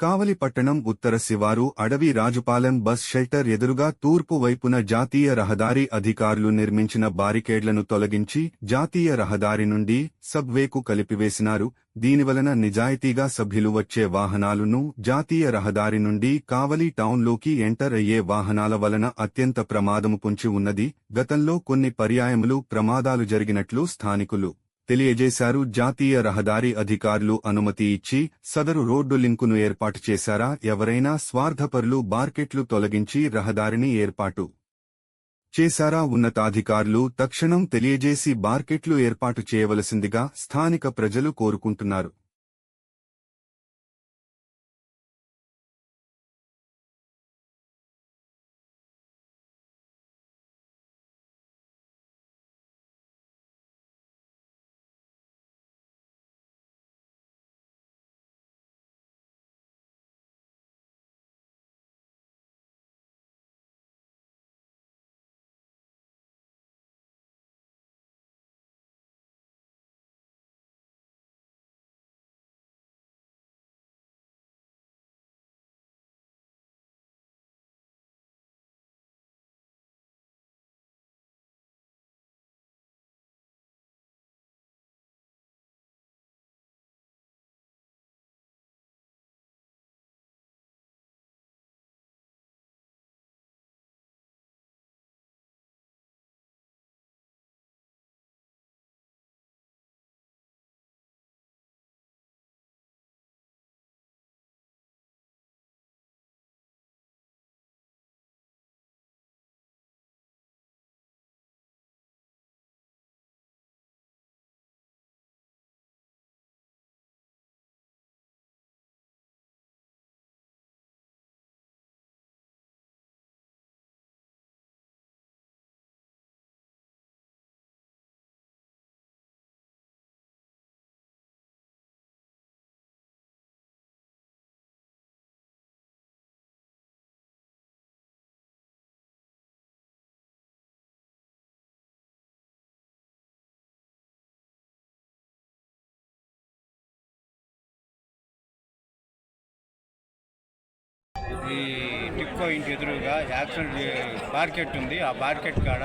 కావలి పట్టణం ఉత్తర శివారు అడవి రాజుపాలెం బస్ షెల్టర్ ఎదురుగా తూర్పు వైపున జాతీయ రహదారి అధికారులు నిర్మించిన బారికేడ్లను తొలగించి జాతీయ రహదారి నుండి సబ్వేకు కలిపివేసినారు. దీనివలన నిజాయితీగా సభ్యులు వచ్చే వాహనాలను జాతీయ రహదారి నుండి కావలి టౌన్లోకి ఎంటర్ అయ్యే వాహనాల వలన అత్యంత ప్రమాదము పుంచి ఉన్నది. గతంలో కొన్ని పర్యాయములు ప్రమాదాలు జరిగినట్లు స్థానికులు తెలియజేశారు. జాతీయ రహదారి అధికారులు అనుమతి ఇచ్చి సదరు రోడ్డు లింకును ఏర్పాటు చేశారా? ఎవరైనా స్వార్థపరులు బార్కెట్లు తొలగించి రహదారిని ఏర్పాటు చేశారా? ఉన్నతాధికారులు తక్షణం తెలియజేసి బార్కెట్లు ఏర్పాటు చేయవలసిందిగా స్థానిక ప్రజలు కోరుకుంటున్నారు. ఈ టిక్కో ఇంటి ఎదురుగా యాక్సిడెంట్ మార్కెట్ ఉంది. ఆ మార్కెట్ కాడ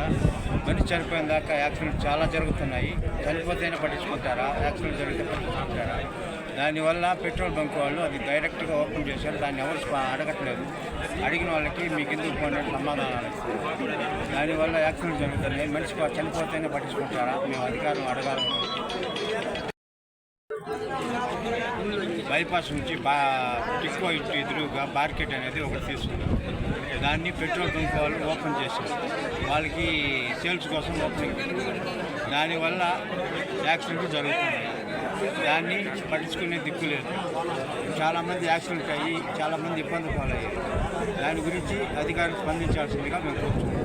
మనిషి చనిపోయిన దాకా యాక్సిడెంట్ చాలా జరుగుతున్నాయి. చనిపోతేనే పట్టించుకుంటారా? యాక్సిడెంట్ జరిగితే పట్టించుకుంటారా? దానివల్ల పెట్రోల్ బంక్ వాళ్ళు అది డైరెక్ట్గా ఓపెన్ చేశారు. దాన్ని ఎవరు అడగట్లేదు. అడిగిన వాళ్ళకి మీకు ఎందుకు పోయినట్టు సమాధానాలు దానివల్ల యాక్సిడెంట్ జరుగుతున్నాయి. మనిషి చనిపోతేనే పట్టించుకుంటారా? మేము అధికారులు అడగాలి. బైపాస్ నుంచి బా టిక్కో ఇంటి ఎదురుగా మార్కెట్ అనేది ఒకటి తీసుకున్నాం. దాన్ని పెట్రోల్ బంక్ వాళ్ళు ఓపెన్ చేశారు. వాళ్ళకి సేల్స్ కోసం ఓపెనింగ్ పెట్టుకున్నారు దానివల్ల యాక్సిడెంట్ జరుగుతున్నాయి. దాన్ని పట్టించుకునే దిక్కు లేదు. చాలామంది యాక్సిడెంట్ అయ్యి చాలామంది ఇబ్బంది పాలయ్యారు. దాని గురించి అధికారులు స్పందించాల్సిందిగా మేము కోరుతున్నాం